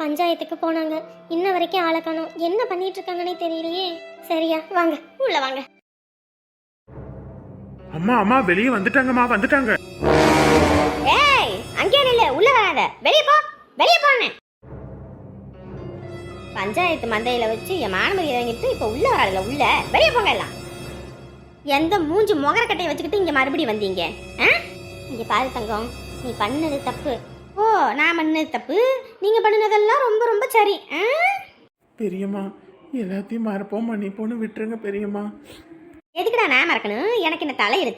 பஞ்சாயத்துக்கு போனாங்க. இன்ன வரைக்கும் ஆளை காணோம். என்ன பண்ணிட்டு இருக்காங்கன்னே தெரியலையே. சரியா வாங்க. உள்ள வாங்க. அம்மா அம்மா வெளியே வந்துட்டாங்கம்மா வந்துட்டாங்க. ஏய் அங்கே நில்லு. உள்ள வராத. வெளிய போ. வெளிய போனே பஞ்சாயத்து மந்தையில வச்சு என் மானமரி இறங்கிட்டு இப்ப உள்ள வராதுல உள்ள. வெளிய போங்க எல்லாம். எந்த மூஞ்சி முகரக்கட்டையை வச்சுக்கிட்டு இங்க மறுபடியும் வந்தீங்க? இங்க பாரு தங்கம். நீ பண்ணது தப்பு. ஓ நான் பண்ணது தப்பு? நீங்க பண்ணுனதெல்லாம் ரொம்ப ரொம்ப சரி ஆ? பெரியம்மா எல்லாத்தையும் மறப்போம். மன்னிப்போன்னு விட்டுருங்க பெரியம்மா. எதுக்குடா நான் மறக்கணும்? எனக்கு என்ன தலை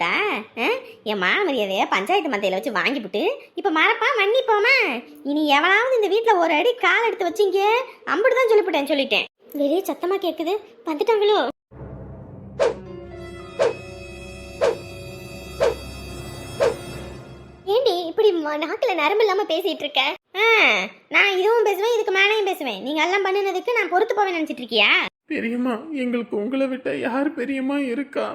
ஆ? என் மான மரியாதைய பஞ்சாயத்து மந்தையில வச்சு வாங்கிவிட்டு இப்ப மறப்பா? மன்னிப்போமா? இனி எவனாவது இந்த வீட்ல ஒரு அடி கால் எடுத்து வச்சீங்க. அம்பிட்டு தான் சொல்லிவிட்டேன் சொல்லிட்டேன். வெளியே சத்தமா கேக்குது. வந்துட்டாங்களோ? இப்படி நாக்குல நரம்பு இல்லாம பேசிட்டு இருக்க. ஆ, நான் இதுவும் பேசுவேன் இதுக்கு மேலேயும் பேசுவேன். நீங்க எல்லாம் பண்ணுனதுக்கு நான் பொறுத்து போவேன் நினைச்சிட்டு இருக்கியா? பெரியம்மா எங்களுக்கு உங்களை விட்ட யார் பெரியம்மா இருக்கா?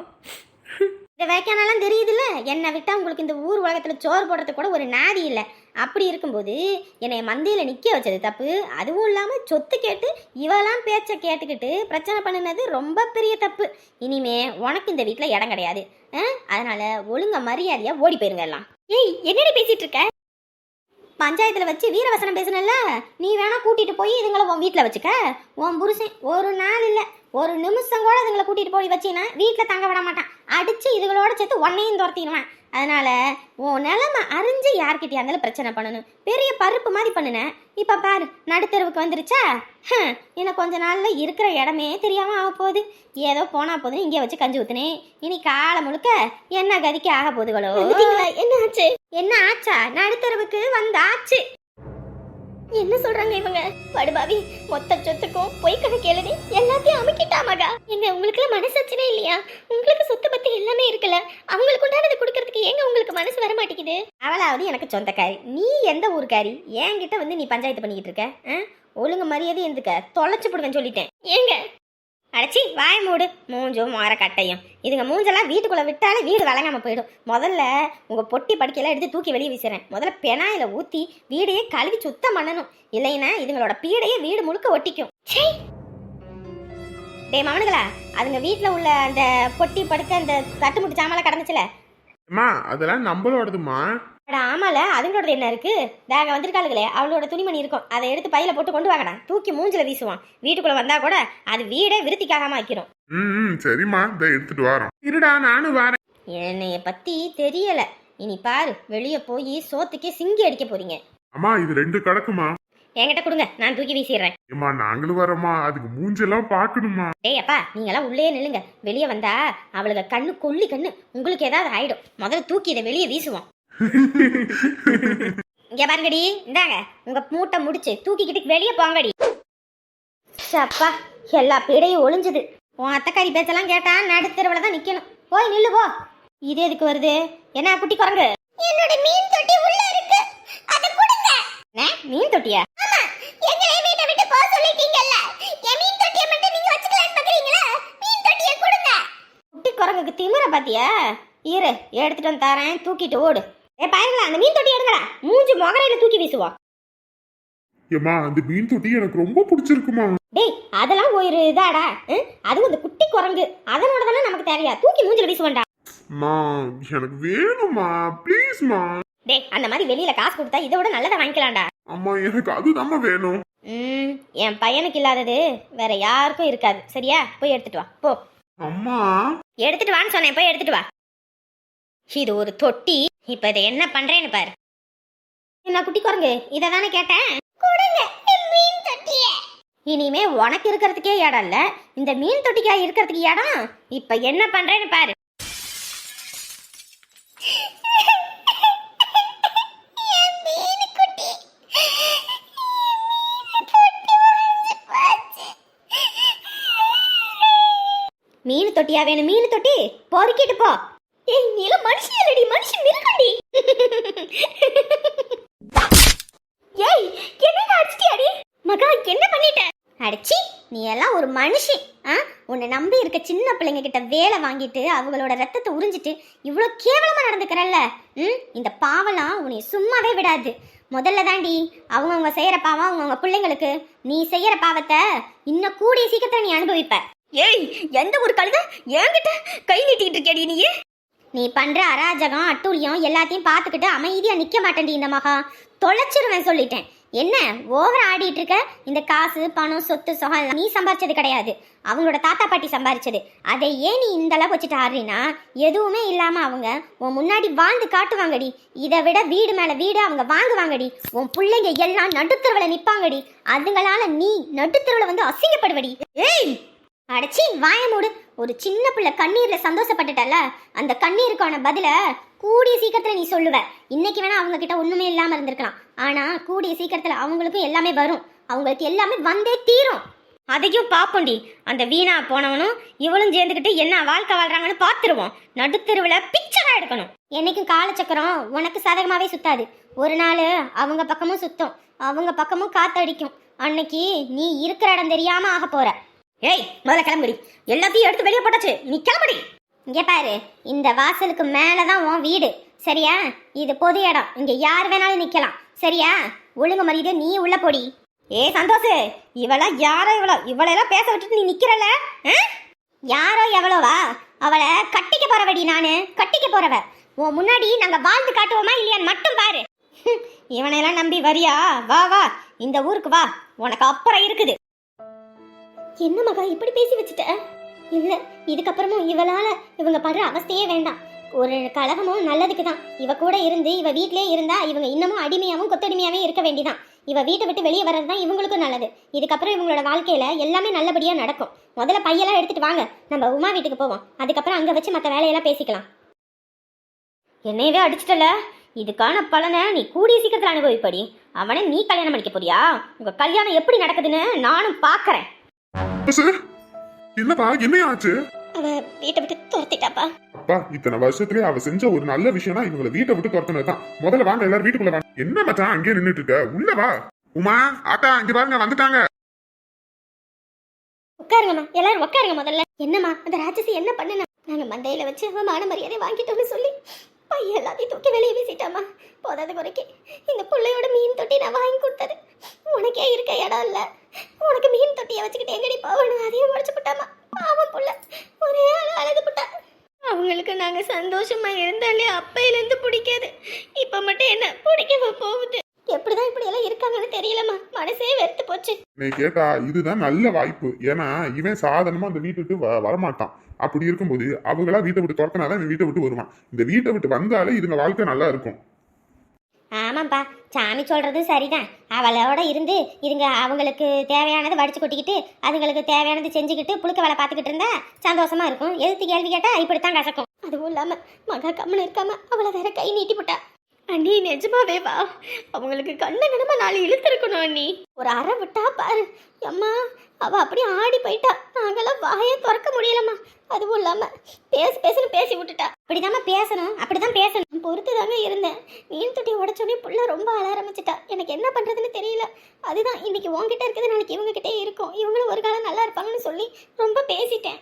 இந்த வேக்கானெல்லாம் தெரியுதுல்ல? என்னை விட்டா உங்களுக்கு இந்த ஊர் உலகத்துல சோறு போடுறதுக்கு கூட ஒரு நாதி இல்லை. அப்படி இருக்கும்போது என்னை மந்தையில் நிற்க வச்சது தப்பு. அதுவும் இல்லாமல் சொத்து கேட்டு இவெல்லாம் பேச்சை கேட்டுக்கிட்டு பிரச்சனை பண்ணினது ரொம்ப பெரிய தப்பு. இனிமே உனக்கு இந்த வீட்டில் இடம் கிடையாது? அதனால ஒழுங்க மரியாதையா ஓடி போயிருங்க எல்லாம். ஏய் என்னடி பேசிட்டு இருக்க பஞ்சாயத்துல வச்சு வீரவசனம் பேசணும்ல நீ வேணா கூட்டிட்டு போய் இதுங்களை உன் வீட்டில் வச்சுக்க. உன் புருஷன் ஒரு நாள் இல்லை ஒரு நிமிஷம் கூட இதுங்களை கூட்டிட்டு போய் வச்சீங்கன்னா வீட்டில் தங்க விட மாட்டான். அடிச்சு இதுகளோட சேர்த்து உன்னையும் துரத்திடுவேன். அதனால உன் நிலைமை அறிஞ்சு யார்கிட்டயா இருந்தாலும் பிரச்சனை பண்ணணும். பெரிய பருப்பு மாதிரி பண்ணுனேன் இப்போ பாரு நடுத்தெருவுக்கு வந்துருச்சா? இன்னும் கொஞ்ச நாள்ல இருக்கிற இடமே தெரியாம ஆக போகுது. ஏதோ போனா போதும் இங்கே வச்சு கஞ்சி ஊத்துனேன். இனி காலம் முழுக்க என்ன கதிக்கு ஆக போகுதுகளோ? என்ன ஆச்சு? என்ன ஆச்சா? நடுத்தெருவுக்கு வந்தாச்சு. என்ன சொல்றாங்க இவங்க? படுபாவி மொத்த சொத்துக்கும் பொய் கணக்கு எழுதி எல்லாத்தையும் அமுக்கிட்டா மகா. எங்க உங்களுக்கு மனசாட்சினே இல்லையா? உங்களுக்கு சொத்து பத்தி எல்லாமே இருக்குல்ல. அவங்களுக்கு உண்டானது கொடுக்கறதுக்கு ஏங்க உங்களுக்கு மனசு வர மாட்டேங்குது? அவளாவது எனக்கு சொந்தக்காரி. நீ எந்த ஊருக்காரி? என்கிட்ட வந்து நீ பஞ்சாயத்து பண்ணிக்கிட்டு இருக்க? ஒழுங்கு மரியாதை இருந்துக்க. தொலைச்சு போடுவேன் சொல்லிட்டேன். ஏங்க அடைச்சி வாய் மூடு. மூஞ்சும் மாரக்கட்டையும். இதுங்க மூஞ்செல்லாம் வீட்டுக்குள்ளே விட்டாலே வீடு வழங்காமல் போயிடும். முதல்ல உங்கள் பொட்டி படுக்கையெல்லாம் எடுத்து தூக்கி வெளியே வீசுறேன். முதல்ல பெனாயில் ஊற்றி வீடையே கழுவி சுத்தம் பண்ணணும். இல்லைன்னா இதுங்களோட பீடையே வீடு முழுக்க ஒட்டிக்கும். டே டேய் மவனுங்களா அதுங்க வீட்டில் உள்ள அந்த பொட்டி படுக்க அந்த தட்டுமுட்டு சாமான்லாம் கடந்துச்சுல? அம்மா அதெல்லாம் நம்மளோடதுமா அட ஆமால. அதுங்களோடது என்ன இருக்கு? தாங்க வந்திருக்காளுங்களே அவளோட துணிமணி இருக்கும். அதை எடுத்து பையில போட்டு கொண்டு வாங்கடா. தூக்கி மூஞ்சில வீசுவான். வீட்டுக்குள்ள வந்தா கூட அது வீடே விருத்திக்காகாம வைக்கிறோம் ம் சரிம்மா. இதை எடுத்துட்டு வரோம். இருடா நானும் வரேன். என்னைய பத்தி தெரியல. இனி பாரு வெளிய போய் சோத்துக்கே சிங்கி அடிக்க போறீங்க. அம்மா இது ரெண்டு கிடக்குமா? என்கிட்ட கொடுங்க. நான் தூக்கி வீசிடுறேன் ஏம்மா நாங்களும் வரோம்மா. அதுக்கு மூஞ்செல்லாம் பார்க்கணுமா? டேய் அப்பா நீங்களாம் உள்ளே நில்லுங்க. வெளியே வந்தா அவளுக்கு கண்ணு கொள்ளி கண்ணு உங்களுக்கு ஏதாவது ஆயிடும். முதல்ல தூக்கி இதை வெளியே வீசுவோம். இங்க பாருங்கடி இந்தாங்க. உங்க மூட்டை முடிச்சு தூக்கிக்கிட்டு வெளியே போங்கடி. சப்பா எல்லா பீடையும் ஒளிஞ்சுது. உன் அத்தக்காரி பேச்செல்லாம் கேட்டா நடுத்தருவில தான் நிக்கணும். போய் நில்லு போ. இது எதுக்கு வருது? என்ன குட்டி குரங்கு? என்னோட மீன் தொட்டி உள்ள இருக்கு. அத கொடுங்க. மீன் தொட்டியா? ஆமா. எங்களை வீட்டை விட்டு போக சொல்லிட்டீங்கல்ல. என் மீன் தொட்டியை மட்டும் நீங்க வச்சுக்கலாம்னு பாக்குறீங்களா? மீன் தொட்டியை கொடுங்க. குட்டி குரங்குக்கு திமிர பாத்தியா? இரு எடுத்துட்டு வந்து தரேன். தூக்கிட்டு ஓடு. ஏ பாருங்களா அந்த மீன் தொட்டி எடுங்கடா. மூஞ்சி முகரையில தூக்கி வீசுவோம் ஏம்மா அந்த மீன் தொட்டி எனக்கு ரொம்ப பிடிச்சிருக்குமா? டேய் அதெல்லாம் ஒரு இதாடா. ம்? அதுவும் இந்த குட்டி குரங்கு. அதனோட தானே நமக்கு தேவையா? தூக்கி மூஞ்சில வீசுவோம்டா. அம்மா எனக்கு வேணுமா ப்ளீஸ்மா. டேய் அந்த மாதிரி வெளியில காசு கொடுத்தா இதை விட நல்லதை வாங்கிக்கலாம்டா. அம்மா எனக்கு அதுதாம்மா வேணும். ம் என் பையனுக்கு இல்லாதது வேற யாருக்கும் இருக்காது. சரியா? போய் எடுத்துட்டு வா. போ. அம்மா. எடுத்துட்டு வான்னு சொன்னேன். போய் எடுத்துட்டு வா. இது ஒரு தொட்டி. இப்போ இதை என்ன பண்றேன்னு பாரு. என்ன குட்டி குரங்கு? இதை தானே கேட்டேன். கொடுங்க மீன் தொட்டிய. இனிமே உனக்கு இருக்கிறதுக்கே இடம் இல்ல. இந்த மீன் தொட்டிக்கா இருக்கிறதுக்கு இடம். இப்போ என்ன பண்றேன்னு பாரு. மீன் தொட்டியா வேணும்? மீன் தொட்டி? பொறுக்கிட்டு போ. ஏய் நீல மனுஷன் இல்லடி மனுஷன் மிருகண்டி. ஏய் என்ன அடிச்சிட்டியாடி மகா என்ன பண்ணிட்ட? அடிச்சி நீ எல்லாம் ஒரு மனுஷன் ஆ? உன்னை நம்பி இருக்க சின்ன பிள்ளைங்க கிட்ட வேலை வாங்கிட்டு அவங்களோட ரத்தத்தை உறிஞ்சிட்டு இவ்வளோ கேவலமாக நடந்துக்கிறல்ல ம்? இந்த பாவலாம் உன்னை சும்மாவே விடாது. முதல்ல தாண்டி அவங்கவுங்க செய்கிற பாவம் அவங்கவுங்க பிள்ளைங்களுக்கு நீ செய்யற பாவத்தை இன்னும் கூடிய சீக்கிரத்தில் நீ அனுபவிப்ப. ஏய் எந்த ஒரு கழுத? என்கிட்ட கை நீட்டிக்கிட்டு இருக்கேடி நீயே நீ பண்ற அராஜகம் அட்டூழியம் எல்லாத்தையும் பார்த்துக்கிட்டு அமைதியா நிக்க மாட்டேன்டி இந்த மகா. தொலைச்சிருவேன் சொல்லிட்டேன். என்ன ஓவர் ஆடிட்டு இருக்க? இந்த காசு பணம் சொத்து சொகம் நீ சம்பாரிச்சது கிடையாது. அவங்களோட தாத்தா பாட்டி சம்பாரிச்சது. அதை ஏன் நீ இந்த அளவு வச்சுட்டு ஆடுறீன்னா எதுவுமே இல்லாம அவங்க உன் முன்னாடி வாழ்ந்து காட்டுவாங்கடி. இதை விட வீடு மேல வீடு அவங்க வாங்குவாங்கடி. உன் பிள்ளைங்க எல்லாம் நடுத்தருவில் நிப்பாங்கடி. அதுங்களால நீ நடுத்தருவில் வந்து அசிங்கப்படுவடி. ஏய்! அடைச்சி வாய மூடு. ஒரு சின்ன பிள்ளை கண்ணீர்ல சந்தோஷப்பட்டுட்டல அந்த கண்ணீருக்கான பதில கூடிய சீக்கிரத்துல நீ சொல்லுவ. இன்னைக்கு வேணா அவங்க கிட்ட ஒண்ணுமே இல்லாம இருந்திருக்கலாம். ஆனா கூடிய சீக்கிரத்துல அவங்களுக்கும் எல்லாமே வரும். அவங்களுக்கு எல்லாமே வந்தே தீரும். அதையும் பாப்போண்டி. அந்த வீணா போனவனும் இவளும் சேர்ந்துக்கிட்டு என்ன வாழ்க்கை வாழ்றாங்கன்னு பார்த்துருவோம் நடுத்தெருவில் பிக்சரா எடுக்கணும். என்னைக்கும் காலச்சக்கரம் உனக்கு சாதகமாவே சுத்தாது. ஒரு நாள் அவங்க பக்கமும் சுத்தம். அவங்க பக்கமும் காத்தடிக்கும். அன்னைக்கு நீ இருக்கிற இடம் தெரியாம ஆக போற. ஏய் முதல்ல கிளம்புடி. எல்லாத்தையும் எடுத்து வெளியே போட்டாச்சு. நீ கிளம்புடி. இங்கே பாரு இந்த வாசலுக்கு மேலே தான் உன் வீடு. சரியா? இது பொது இடம். இங்கே யார் வேணாலும் நிற்கலாம் சரியா? ஒழுங்கு மரியாதை நீ உள்ள போடி. ஏ சந்தோஷ் இவளா யாரோ இவளோ? இவளெல்லாம் பேச விட்டுட்டு நீ நிற்கிறல யாரோ எவ்வளோவா? அவளை கட்டிக்க போறவடி நான். கட்டிக்க போறவ. உன் முன்னாடி நாங்கள் வாழ்ந்து காட்டுவோமா இல்லையான்னு மட்டும் பாரு. இவனையெல்லாம் நம்பி வரியா? வா வா. இந்த ஊருக்கு வா. உனக்கு அப்புறம் இருக்குது. என்ன மகா இப்படி பேசி வச்சுட்ட? இல்ல இதுக்கப்புறமும் இவளால இவங்க படுற அவஸ்தையே வேண்டாம். ஒரு கழகமும் நல்லதுக்கு தான். இவ கூட இருந்து இவ வீட்லயே இருந்தா இவங்க இன்னமும் அடிமையாவும் கொத்தடிமையாவே இருக்க வேண்டிதான். இவ வீட்டை விட்டு வெளியே வர்றது தான் இவங்களுக்கும் நல்லது. இதுக்கப்புறம் இவங்களோட வாழ்க்கையில எல்லாமே நல்லபடியா நடக்கும். முதல்ல பையெல்லாம் எடுத்துட்டு வாங்க. நம்ம உமா வீட்டுக்கு போவோம். அதுக்கப்புறம் அங்க வச்சு மற்ற வேலையெல்லாம் பேசிக்கலாம். என்னையவே அடிச்சிட்டல? இதுக்கான பலனை நீ கூடிய சீக்கிரத்தில் அனுபவிப்படி. அவனை நீ கல்யாணம் பண்ணிக்க போறியா? உங்க கல்யாணம் எப்படி நடக்குதுன்னு நானும் பார்க்குறேன் சார். என்னப்பா என்ன ஆச்சு? அவ வீட்டை விட்டு துரத்திட்டாப்பா. அப்பா இத்தனை வருஷத்துலயே அவ செஞ்ச ஒரு நல்ல விஷயம்னா இவங்களை வீட்டை விட்டு துரத்துனதுதான். முதல்ல வாங்க எல்லாரும் வீட்டுக்குள்ள வாங்க. என்ன மச்சான் அங்கேயே நின்னுட்டு இருக்க உள்ள வா. உமா இங்க பாருங்க வந்துட்டாங்க. உட்காருங்கம்மா எல்லாரும் உட்காருங்க முதல்ல. என்னம்மா அந்த ராட்சசி என்ன பண்ணுனா? நாங்க மந்தையில வச்சு மான மரியாதை வாங்கிட்டோம்னு சொல்லி பையன் எல்லாத்தையும் தூக்கி வெளியே வீசிட்டாமா போதாத குறைக்கு இந்த பிள்ளையோட மீன் தொட்டி நான் வாங்கி கொடுத்தது. உனக்கே இருக்க இடம் இல்லை. உனக்கு மீன் தொட்டியை வச்சுக்கிட்டு எங்கடி போகணும்? அதையும் முடிச்சு போட்டாமா? பாவம் புள்ள. ஒரே ஆள் அழுது போட்டா. அவங்களுக்கு நாங்கள் சந்தோஷமா இருந்தாலே அப்பையிலேருந்து பிடிக்காது. இப்போ மட்டும் என்ன பிடிக்கவா போகுது? எப்படிதான் இப்படி எல்லாம் இருக்காங்கன்னு தெரியலம்மா. மனசே வெறுத்து போச்சு. நீ கேட்டா இதுதான் நல்ல வாய்ப்பு. ஏன்னா இவன் சாதாரணமா அந்த வீட்டுக்கு வ- வரமாட்டான். அப்படி இருக்கும்போது அவங்களா வீட்டை விட்டு துரத்தினாதான் இவன் வீட்டை விட்டு வருவான். இந்த வீட்டை விட்டு வந்தாலே இதுங்க வாழ்க்கை நல்லா இருக்கும். ஆமாப்பா சாமி சொல்றது சரிதான். அவளோட இருந்து இருங்க அவங்களுக்கு தேவையானது வடிச்சு கொட்டிக்கிட்டு அதுங்களுக்கு தேவையானது செஞ்சுக்கிட்டு புழுக்க வேலை பார்த்துக்கிட்டு இருந்தா சந்தோஷமா இருக்கும். எதிர்த்து கேள்வி கேட்டால் இப்படித்தான் கசக்கும். அதுவும் இல்லாமல் மகா கம்மன் இருக்காம அவளை வேற கை நீட்டி போட்டா. அண்ணி நிஜமாவே வா. அவங்களுக்கு கண்ண கணமா நாளை இழுத்துருக்கணும் அண்ணி. ஒரு அறை விட்டா பாரு. அம்மா அவ அப்படியே ஆடி போயிட்டா. நாங்களாம் வாயை திறக்க முடியலம்மா. அதுவும் இல்லாம பேசு பேசுன்னு பேசி விட்டுட்டா. அப்படிதாம்மா பேசணும். அப்படிதான் பேசணும். பொறுத்து தாங்க இருந்தேன். மீன் தொட்டி உடச்சோடனே புள்ள ரொம்ப அழ ஆரம்பிச்சிட்டா. எனக்கு என்ன பண்றதுன்னு தெரியல. அதுதான் இன்னைக்கு உங்ககிட்ட இருக்குது நாளைக்கு இவங்க கிட்டே இருக்கும். இவங்களும் ஒரு காலம் நல்லா இருப்பாங்கன்னு சொல்லி ரொம்ப பேசிட்டேன்.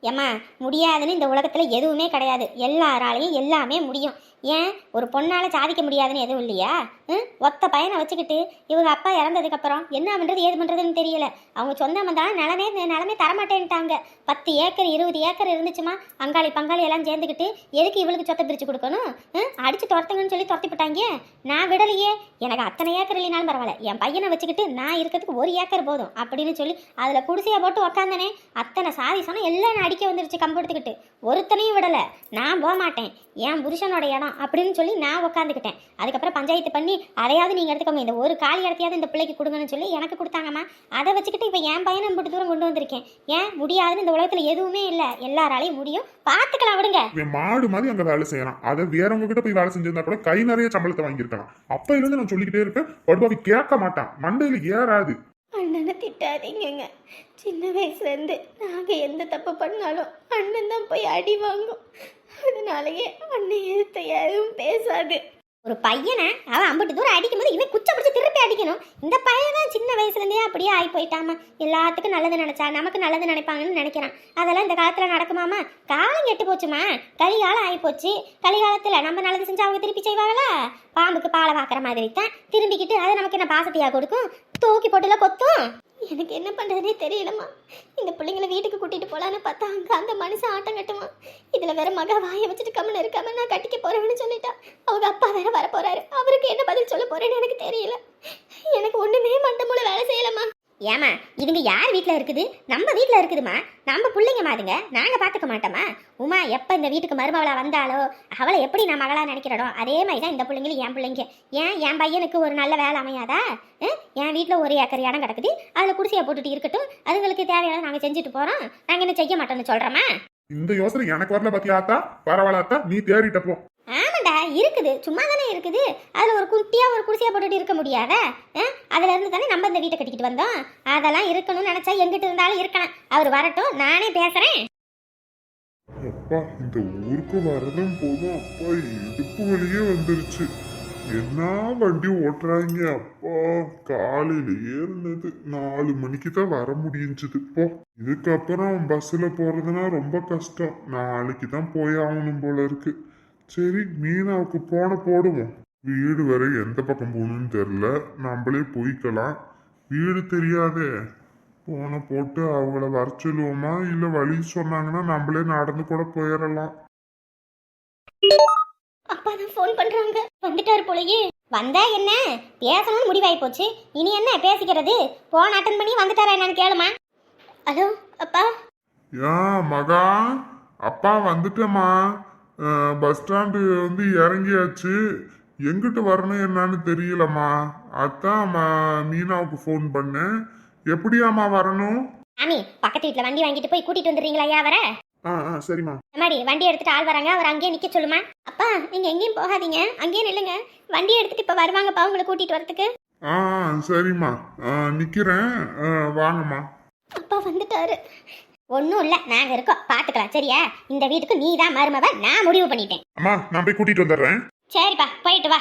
ஏம்மா முடியாதுன்னு இந்த உலகத்துல எதுவுமே கிடையாது. எல்லாராலையும் எல்லாமே முடியும். ஏன்? ஒரு பொண்ணால் சாதிக்க முடியாதுன்னு எதுவும் இல்லையா? ம்? ஒத்த பையனை வச்சுக்கிட்டு இவங்க அப்பா இறந்ததுக்கப்புறம் என்ன பண்ணுறது ஏது பண்ணுறதுன்னு தெரியல. அவங்க சொந்தம் வந்தாலும் நிலமே நிலமே தரமாட்டேன்ட்டாங்க. பத்து ஏக்கர் இருபது ஏக்கர் இருந்துச்சுமா? அங்காளி பங்காளி எல்லாம் சேர்ந்துக்கிட்டு எதுக்கு இவளுக்கு சொத்தை பிரித்து கொடுக்கணும்? ம்? அடித்து துரத்துங்கன்னு சொல்லி துரத்திப்பட்டாங்க. நான் விடலையே. எனக்கு அத்தனை ஏக்கர் இல்லைனாலும் பரவாயில்ல. என் பையனை வச்சுக்கிட்டு நான் இருக்கிறதுக்கு ஒரு ஏக்கர் போதும் அப்படின்னு சொல்லி அதில் குடிசையை போட்டு உக்காந்தனே அத்தனை சாதி சொன்னால் எல்லாம் நான் அடிக்க வந்துருச்சு கம்பு எடுத்துக்கிட்டு. ஒருத்தனையும் விடலை. நான் போக மாட்டேன் என் புருஷனோட இடம் அப்படின்னு சொல்லி நான் உட்காந்துக்கிட்டேன் அதுக்கப்புறம் பஞ்சாயத்து பண்ணி அதையாவது நீங்கள் எடுத்துக்கோங்க. இந்த ஒரு காலி இடத்தையாவது இந்த பிள்ளைக்கு கொடுங்கன்னு சொல்லி எனக்கு கொடுத்தாங்கம்மா. அதை வச்சுக்கிட்டு இப்போ என் பையனை இப்படி தூரம் கொண்டு வந்திருக்கேன். ஏன்? முடியாதுன்னு இந்த உலகத்தில் எதுவுமே இல்லை. எல்லாராலையும் முடியும். பார்த்துக்கலாம் விடுங்க. இவன் மாடு மாதிரி அங்கே வேலை செய்யலாம் அதை வேறவங்க கிட்ட போய் வேலை செஞ்சிருந்தா கூட கை நிறைய சம்பளத்தை வாங்கியிருக்கலாம். அப்போ இருந்து நான் சொல்லிக்கிட்டே இருப்பேன். படுபாவி கேட்க மாட்டான். மண்டையில் ஏறாது. அண்ணனை திட்டாதீங்கங்க. சின்ன வயசுலேருந்து நாங்கள் எந்த தப்பு பண்ணாலும் அண்ணன் தான் போய் அடி வாங்கும். அதனாலயே அண்ணன் எதிர்த்த யாரும் பேசாது. ஒரு பையனை அவன் அம்பட்டு தூரம் அடிக்கும்போது இவன் குச்சை பிடிச்சி திருப்பி அடிக்கணும். இந்த பையன் தான் சின்ன வயசுலேருந்தே அப்படியே ஆகி போயிட்டாமா? எல்லாத்துக்கும் நல்லது நினச்சா நமக்கு நல்லது நினைப்பாங்கன்னு நினைக்கிறான். அதெல்லாம் இந்த காலத்தில் நடக்குமாமா? காலம் கெட்டு போச்சுமா? கலிகாலம் ஆகி போச்சு. கலிகாலத்தில் நம்ம நல்லது செஞ்சு அவங்க திருப்பி செய்வாங்களா? பாம்புக்கு பாலை பார்க்குற மாதிரி தான் திரும்பிக்கிட்டு அது நமக்கு என்ன பாசத்தையாக கொடுக்கும்? தூக்கி போட்டுல கொத்தும். எனக்கு என்ன பண்ணுறதுனே தெரியலம்மா. இந்த பிள்ளைங்கள வீட்டுக்கு கூட்டிட்டு போகலான்னு பார்த்தா அங்கே அந்த மனுஷன் ஆட்டம் கட்டுமா. இதில் வேற மக வாயை வச்சுட்டு கம்மன் இருக்காம நான் கட்டிக்க போகிறேன்னு சொல்லிட்டா. அவங்க அப்பா வேற வர போகிறாரு அவருக்கு என்ன பதில் சொல்ல போறேன்னு எனக்கு தெரியல. எனக்கு ஒன்றுமே மண்ட மூலம் வேலை செய்யலம்மா. ஏமா இதுங்க யார் வீட்டில் இருக்குது? நம்ம வீட்டில் இருக்குதுமா? நம்ம பிள்ளைங்க மாதுங்க நாங்கள் பார்த்துக்க மாட்டோமா? உமா எப்போ இந்த வீட்டுக்கு மருமவளா வந்தாலோ அவளை எப்படி நான் மகளா நினைக்கிறடோ அதே மாதிரி தான் இந்த பிள்ளைங்களும் என் பிள்ளைங்க. ஏன் என் பையனுக்கு ஒரு நல்ல வேலை அமையாதா? என் வீட்டில் ஒரு ஏக்கர் இடம் கிடக்குது. அதில் குடிசையை போட்டுட்டு இருக்கட்டும். அதுங்களுக்கு தேவையான நாங்கள் செஞ்சுட்டு போகிறோம் நாங்கள் என்ன செய்ய மாட்டோம்னு சொல்கிறோமா இந்த யோசனை எனக்கு வரல பாத்தியா ஆத்தா? பரவாயில்ல ஆத்தா. நீ தேறிட்ட போ. ஆமாண்டா இருக்குது. சும்மா தானே இருக்குது. அதில் ஒரு குட்டியா ஒரு குடிசையா போட்டுட்டு இருக்க முடியாத? அதுல இருந்து தானே நம்ம இந்த வீட்டை கட்டிக்கிட்டு வந்தோம்? அதெல்லாம் இருக்கணும்னு நினைச்சா எங்கிட்ட இருந்தாலும் இருக்கலாம். அவர் வரட்டும் நானே பேசுறேன். அப்பா இந்த ஊருக்கு வரதும் போதும். அப்பா இடுப்பு வழியே வந்துருச்சு. என்ன வண்டி ஓட்டுறாங்க அப்பா? காலையில ஏறினது. நாலு மணிக்கு தான் வர முடிஞ்சது. இப்போ இதுக்கப்புறம் பஸ்ஸில் போறதுன்னா ரொம்ப கஷ்டம். நாளைக்கு தான் போய் ஆகணும் போல இருக்கு. சரி மீனாவுக்கு போன போடுவோம். வீடு வரை எந்த பக்கம் போகணும்னு தெரில நம்மளே போய்க்கலாம். வீடு தெரியாதே. போனை போட்டு அவங்கள வர சொல்லுவோமா? இல்லை வழி சொன்னாங்கன்னா நம்மளே நடந்து கூட போயிடலாம். அப்பா தான் ஃபோன் பண்றாங்க. வந்துட்டாரு போலயே. வந்தா என்ன? பேசணும்னு முடிவாகி போச்சு. இனி என்ன பேசிக்கிறது? போன் அட்டன் பண்ணி வந்துட்டாரா என்னன்னு கேளுமா. ஹலோ அப்பா. ஏன் மகா. அப்பா வந்துட்டேம்மா. பஸ் ஸ்டாண்டு வந்து இறங்கியாச்சு. எங்கிட்டு வரணும் என்னன்னு தெரியலம்மா. அதான் ம- மீனாவுக்கு ஃபோன் பண்ணேன். எப்படியாம்மா வரணும்? ஆமி பக்கத்து வீட்டில் வண்டி வாங்கிட்டு போய் கூட்டிட்டு வந்துடுறீங்களா ஐயா அவரை? ஆ ஆ சரிம்மா. அம்மாடி வண்டி எடுத்துட்டு ஆள் வராங்க அவர் அங்கேயே நிக்க சொல்லுமா? அப்பா நீங்க எங்கேயும் போகாதீங்க. அங்கேயே நில்லுங்க. வண்டி எடுத்துட்டு இப்ப வருவாங்கப்பா உங்களை கூட்டிட்டு வரதுக்கு. ஆ சரிம்மா. ஆ, நிக்கிறேன். ஆ, வாங்கம்மா. அப்பா வந்துட்டாரு. ஒன்றும் இல்லை நாங்கள் இருக்கோம். பார்த்துக்கலாம் சரியா? இந்த வீட்டுக்கு நீ தான் மருமவ நான் முடிவு பண்ணிட்டேன். அம்மா நான் போய் கூட்டிட்டு வந்துடுறேன். சரிப்பா போயிட்டு வா.